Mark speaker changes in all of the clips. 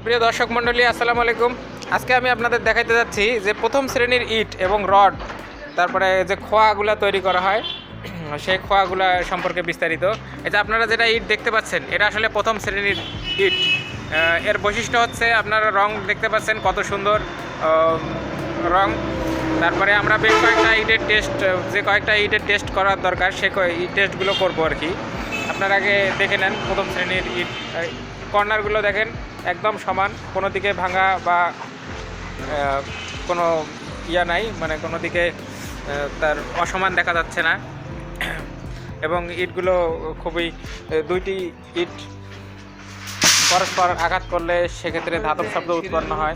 Speaker 1: সুপ্রিয় দর্শক মণ্ডলী, আসসালামু আলাইকুম। আজকে আমি আপনাদের দেখাইতে যাচ্ছি যে প্রথম শ্রেণির ইট এবং রড, তারপরে যে খোয়াগুলা তৈরি করা হয়, সেই খোয়াগুলা সম্পর্কে বিস্তারিত। এই যে আপনারা যেটা ইট দেখতে পাচ্ছেন, এটা আসলে প্রথম শ্রেণির ইট। এর বৈশিষ্ট্য হচ্ছে আপনারা রং দেখতে পাচ্ছেন কত সুন্দর রং। তারপরে আমরা বেশ কয়েকটা ইটের টেস্ট যে কয়েকটা ইটের টেস্ট করার দরকার, সে টেস্টগুলো করব আর কি। আপনার আগে দেখে নেন প্রথম শ্রেণির ইট কর্নারগুলো দেখেন, একদম সমান, কোনো দিকে ভাঙা বা কোনো ইয়া নাই মানে কোনো দিকে তার অসমান দেখা যাচ্ছে না। এবং ইটগুলো খুবই দুইটি ইট পরস্পর আঘাত করলে সেক্ষেত্রে ধাতব শব্দ উৎপন্ন হয়।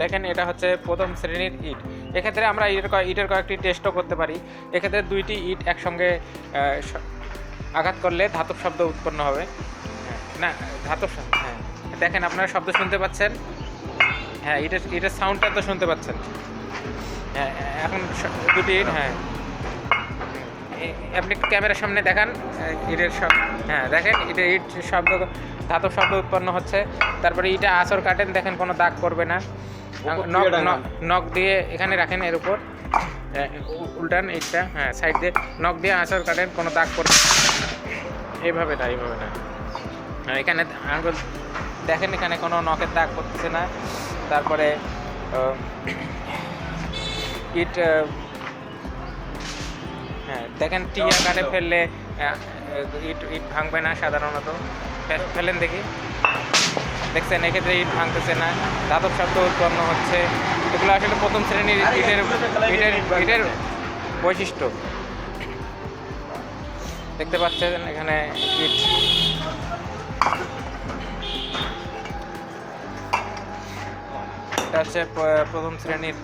Speaker 1: দেখেন এটা হচ্ছে প্রথম শ্রেণির ইট। এক্ষেত্রে আমরা ইটের ইটের কয়েকটি টেস্টও করতে পারি। এক্ষেত্রে দুইটি ইট একসঙ্গে আঘাত করলে ধাতব শব্দ উৎপন্ন হবে। হ্যাঁ, না ধাতব শব্দ হ্যাঁ। দেখেন আপনারা শব্দ শুনতে পাচ্ছেন? হ্যাঁ ইটের ইটের সাউন্ডটা তো শুনতে পাচ্ছেন। হ্যাঁ এখন দুটি ইট হ্যাঁ। আপনি ক্যামেরার সামনে দেখান ইটের সব হ্যাঁ দেখেন ইটের ইট শব্দ ধাতব শব্দ উৎপন্ন হচ্ছে। তারপরে ইটা আঁচড় কাটেন দেখেন কোনো দাগ করবে না। নখ নখ- দিয়ে এখানে রাখেন এর উপর। উল্টান ইটটা হ্যাঁ সাইড দিয়ে। নখ দিয়ে আঁচড় কাটেন কোনো দাগ করবে না। এইভাবে না এইভাবে না। এখানে আঙুল দেখেন এখানে কোনো নখের দাগ করতেছে না। তারপরে ইট হ্যাঁ দেখেন টিয়া কাটে ফেললে ইট ইট ভাঙবে না সাধারণত। ফেলেন দেখি। দেখছেন, এক্ষেত্রে ইট ভাঙতেছে না। ধাতব শব্দ উৎপন্ন হচ্ছে। এগুলো আসলে প্রথম শ্রেণির ইটের ইটের ইটের বৈশিষ্ট্য। দেখতে পাচ্ছেন এখানে ইট। হচ্ছে প্রথম শ্রেণির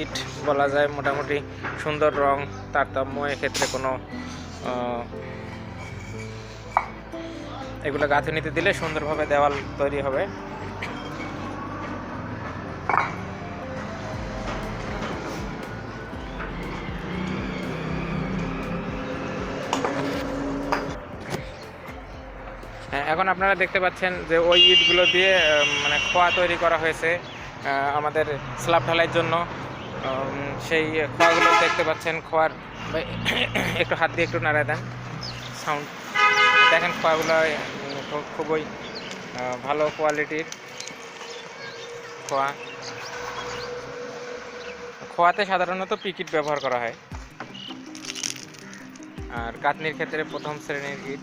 Speaker 1: ইট বলা যায়। মোটামুটি সুন্দর রং, তারতম্য। এক্ষেত্রে কোনো এগুলো গাঁথুনিতে দিলে সুন্দরভাবে দেওয়াল তৈরি হবে। হ্যাঁ, এখন আপনারা দেখতে পাচ্ছেন যে ওই ইটগুলো দিয়ে মানে খোয়া তৈরি করা হয়েছে আমাদের স্ল্যাব ঢালাইয়ের জন্য। সেই খোয়াগুলো দেখতে পাচ্ছেন খোয়ার একটু হাত দিয়ে একটু নাড়ায় দেন। সাউন্ড। দেখেন খোয়াগুলো খুবই ভালো কোয়ালিটির খোয়া। খোয়াতে সাধারণত পিকিট ব্যবহার করা হয়। আর কাতনির ক্ষেত্রে প্রথম শ্রেণির ইট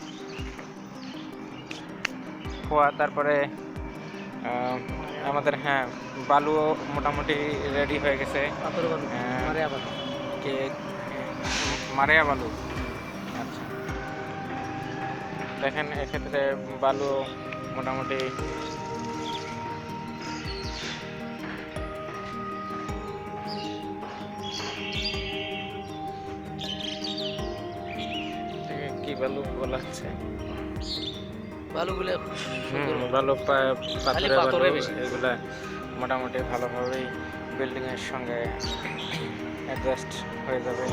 Speaker 1: খোয়া তারপরে আমাদের হ্যাঁ বালুও মোটামুটি রেডি হয়ে গেছে। কে মারিয়া বালু। দেখেন এক্ষেত্রে বালু মোটামুটি কি বালু বলা হচ্ছে
Speaker 2: বালুগুলো।
Speaker 1: এগুলা মোটামুটি ভালোভাবেই বিল্ডিং এর সঙ্গে অ্যাডজাস্ট হয়ে যাবে।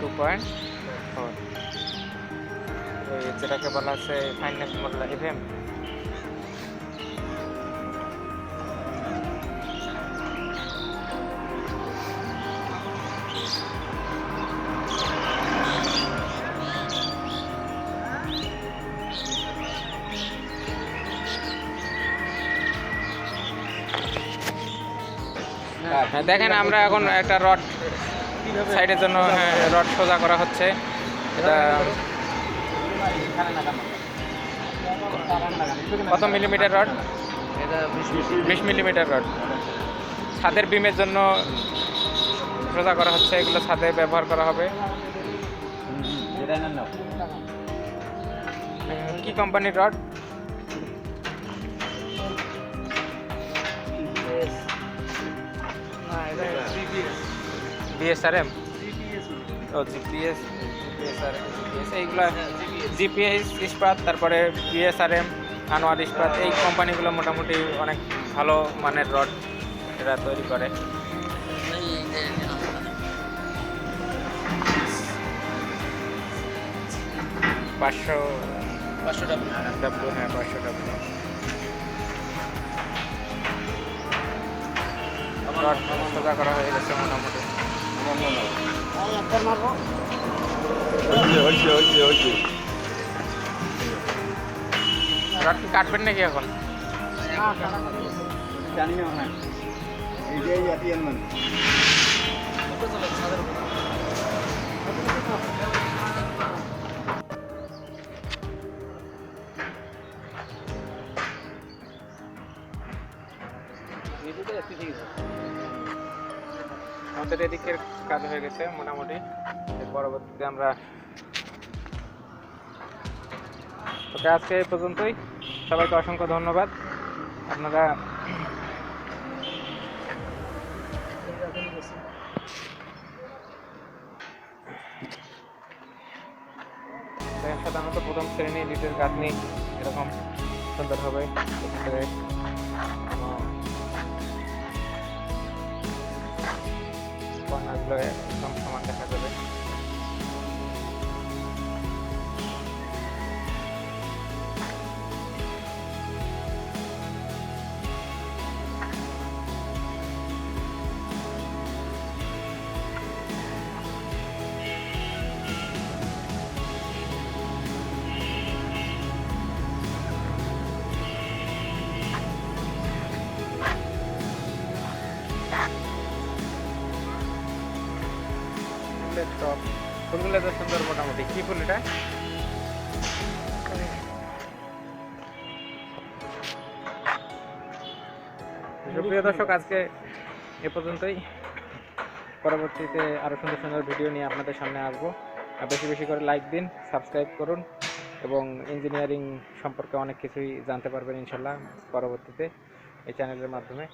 Speaker 1: টু পয়েন্ট ফোর যেটাকে বলা আছে মোল্লা ইভেম হ্যাঁ দেখেন আমরা এখন একটা রড সাইডের জন্য হ্যাঁ রড সোজা করা হচ্ছে। এটা কত মিলিমিটার রড বিশ মিলিমিটার রড ছাদের বিমের জন্য সোজা করা হচ্ছে এগুলো ছাদে ব্যবহার করা হবে। কি কোম্পানির রড বিএসআরএম ও জিপিএস জিপিএসআরএম জিপিএস এইগুলো জিপিএস ইস্পাত তারপরে পিএসআরএম আনোয়ার ইস্পাত এই কোম্পানিগুলো মোটামুটি অনেক ভালো মানের রড এরা তৈরি করে। পাঁচশো
Speaker 2: পাঁচশো
Speaker 1: ডাব্লু হ্যাঁ। পাঁচশো ডাব্লু রড সোজা করা হয়ে গেছে মোটামুটি। রড কি কাটবেন নাকি এখন
Speaker 2: জানি না হ্যাঁ এইটাই জাতীয় মানে
Speaker 1: আমাদের এদিকের কাজ হয়ে গেছে মোটামুটি। পরবর্তীতে আমরা ওকে আজকে এই পর্যন্তই। সবাইকে অসংখ্য ধন্যবাদ। আপনারা সাধারণত প্রথম শ্রেণি লিটের গাঁথনি এরকম সুন্দর হবে কর্নারগুলো একদম সমান দেখা যাবে। টপ ফুলগুলো তো সুন্দর মোটামুটি। কি ফুল এটা? সুপ্রিয় দর্শক, আজকে এ পর্যন্তই। পরবর্তীতে আরও সুন্দর সুন্দর ভিডিও নিয়ে আপনাদের সামনে আসব। বেশি বেশি করে লাইক দিন সাবস্ক্রাইব করুন এবং ইঞ্জিনিয়ারিং সম্পর্কে অনেক কিছুই জানতে পারবেন ইনশাল্লাহ পরবর্তীতে এই চ্যানেলের মাধ্যমে।